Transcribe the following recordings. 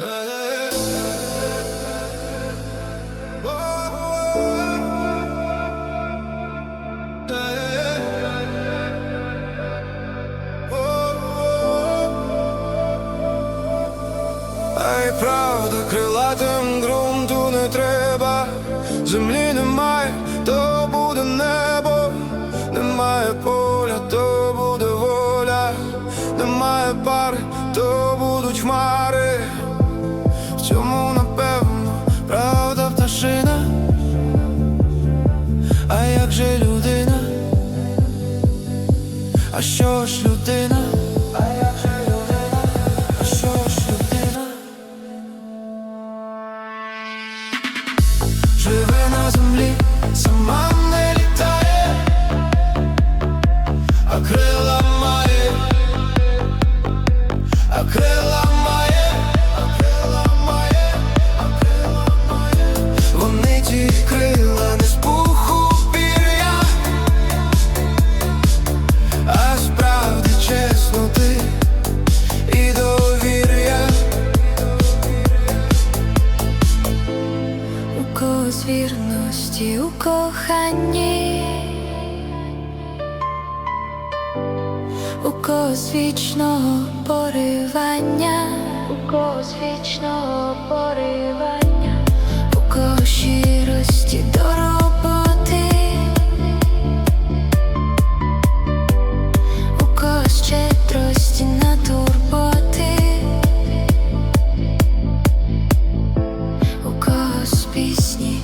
А й правда, крилатим ґрунту не треба, землі немає, то буде небо, немає поля, то буде воля, немає пари, то будуть хмари. Що ж людина? Вірності у коханні, у когось поривання, у когось вічного поривання, у когось щирості до роботи, у когось щедрості на турботи. У когось пісні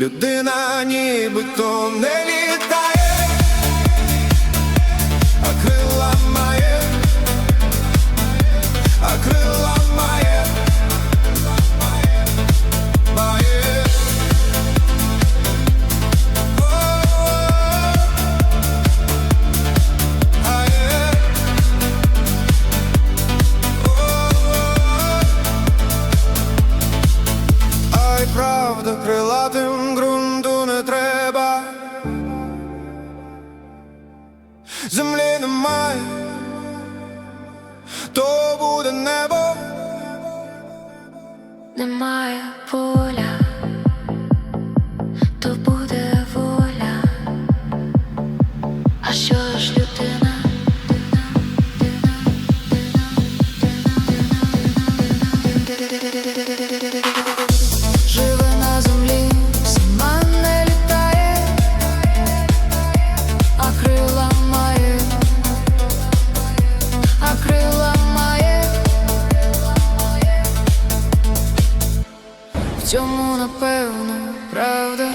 Людина нібито не літає, правда, крилатим ґрунту не треба. Землі немає, то буде небо. Немає поля, цьому напевно правда.